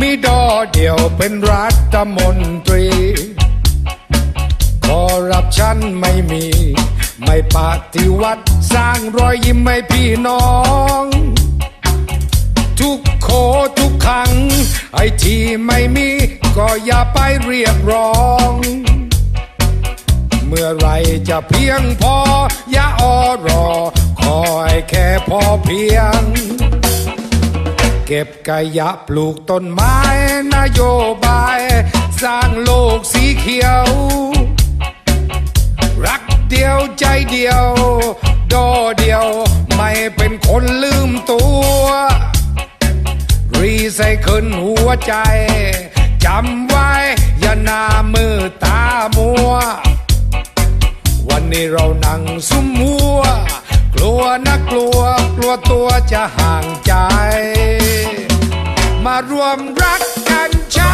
มิดอเดียวเป็นรัฐมนตรี คอร์รัปชันไม่มี ไม่ปฏิวัติสร้างรอยยิ้มให้พี่น้อง ทุกโคทุกครั้ง ไอที่ไม่มีก็อย่าไปเรียกร้อง เมื่อไรจะเพียงพอ อย่าออรอ คอยแค่พอเพียง เก็บกายะปลูกต้นไม้นโยบาย สร้างโลกสีเขียว รักเดียวใจเดียวดอเดียว ไม่เป็นคนลืมตัว รีไซเคิลหัวใจ จำไว้ อย่าหน้ามือตามัว วันนี้เรานั่งซุ่มหัว กลัวนะกลัว กลัวตัวจะห่างใจ มารวมรักกันชา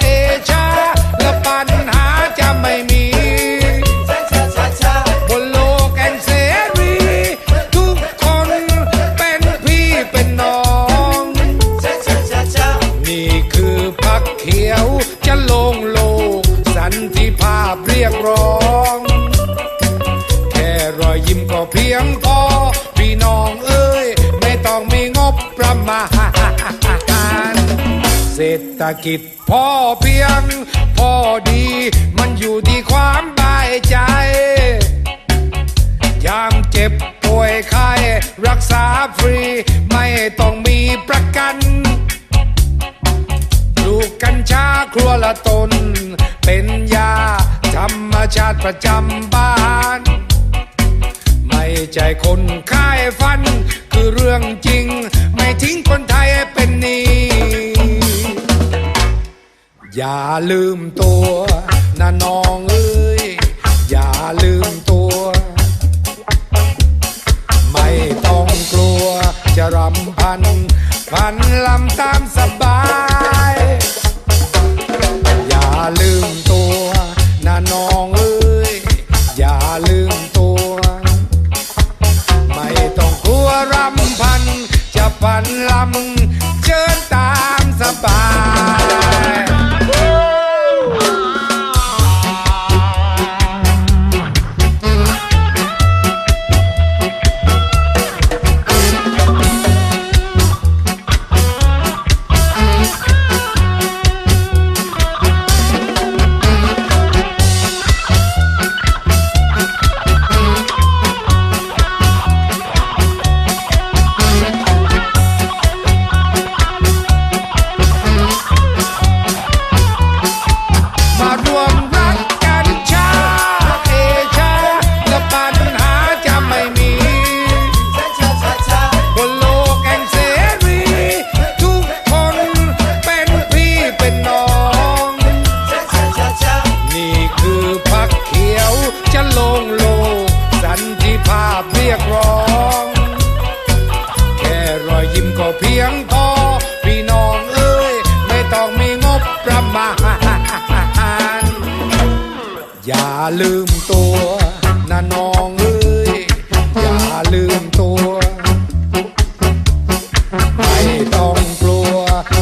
เอชาและปัญหาจะไม่มีชาชาชา ศรษฐกิจพอเพียง พอดี มันอยู่ที่ความบายใจ ยามเจ็บป่วยไข้รักษาฟรี ไม่ต้องมีประกันลูกกัญชาครัวละตน เป็นยาธรรมชาติประจำบ้านไม่ใจคนค่ายฟัน คือเรื่องจริง ไม่ทิ้งคนไทย อย่าลืมตัวนะน้องเอ้ย อย่าลืมตัว ไม่ต้องกลัวจะรำพัน พันลำตามสบาย อย่าลืมตัวนะน้องเอ้ย อย่าลืมตัว ไม่ต้องกลัวรำพัน จะพันลำ อย่าลืมตัวนะน้องเอ้ยอย่าลืมตัว ไม่ต้องกลัว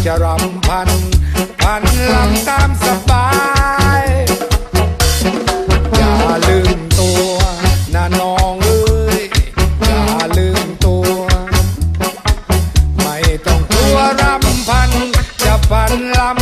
จะรำพัน พันลำตามสบาย อย่าลืมตัวนะน้องเอ้ยอย่าลืมตัว ไม่ต้องกลัวรำพัน จะพันลำ